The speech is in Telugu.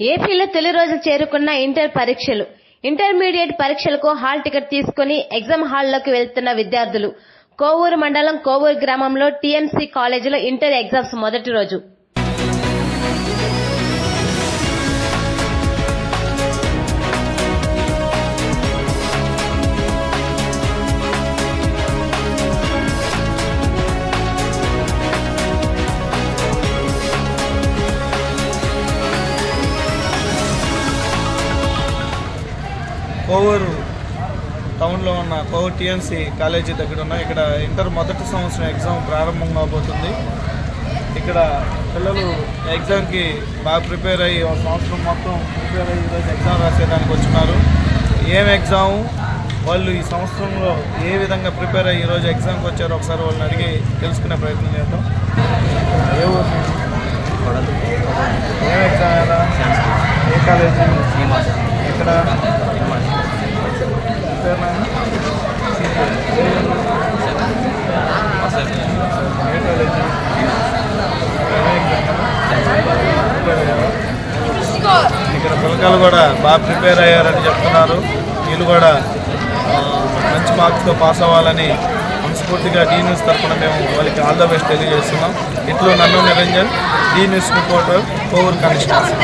ఏపీలో తొలి రోజు చేరుకున్న ఇంటర్ పరీక్షలు. ఇంటర్మీడియట్ పరీక్షలకు హాల్ టికెట్ తీసుకుని ఎగ్జామ్ హాల్లోకి వెళ్తున్న విద్యార్థులు. కోవూరు మండలం కోవూరు గ్రామంలో టీఎంసీ కాలేజీలో ఇంటర్ ఎగ్జామ్స్ మొదటి రోజు. కోవూరు టౌన్లో ఉన్న కోవూరు టీఎంసీ కాలేజీ దగ్గర ఉన్న ఇక్కడ ఇంటర్ మొదటి సంవత్సరం ఎగ్జామ్ ప్రారంభం కాబోతుంది ఇక్కడ పిల్లలు ఎగ్జామ్కి బాగా ప్రిపేర్ అయ్యి ఒక సంవత్సరం మొత్తం ప్రిపేర్ అయ్యి ఈరోజు ఎగ్జామ్ రాసేదానికి వచ్చినారు. ఏం ఎగ్జామ్? వాళ్ళు ఈ సంవత్సరంలో ఏ విధంగా ప్రిపేర్ అయ్యి ఈరోజు ఎగ్జామ్కి వచ్చారో ఒకసారి వాళ్ళని అడిగి తెలుసుకునే ప్రయత్నం చేద్దాం. ఏ ఊరు ఏం ఎగ్జామ్ ఎలా? ఏ కాలేజీ? ఇక్కడ పేరు నాయన? ఏ కాలేజీ? ఏ ఎగ్జామ్? ప్రిపేర్ అయ్యారా? ఇక్కడ కూడా బాగా ప్రిపేర్ అయ్యారని చెప్తున్నారు. వీళ్ళు కూడా మంచి మార్క్స్తో పాస్ అవ్వాలని మనస్ఫూర్తిగా డీ న్యూస్ తరఫున మేము వాళ్ళకి ఆల్ ద బెస్ట్ తెలియజేస్తున్నాం. ఇట్లో నన్ను Niranjan D news reporter Kovur constituency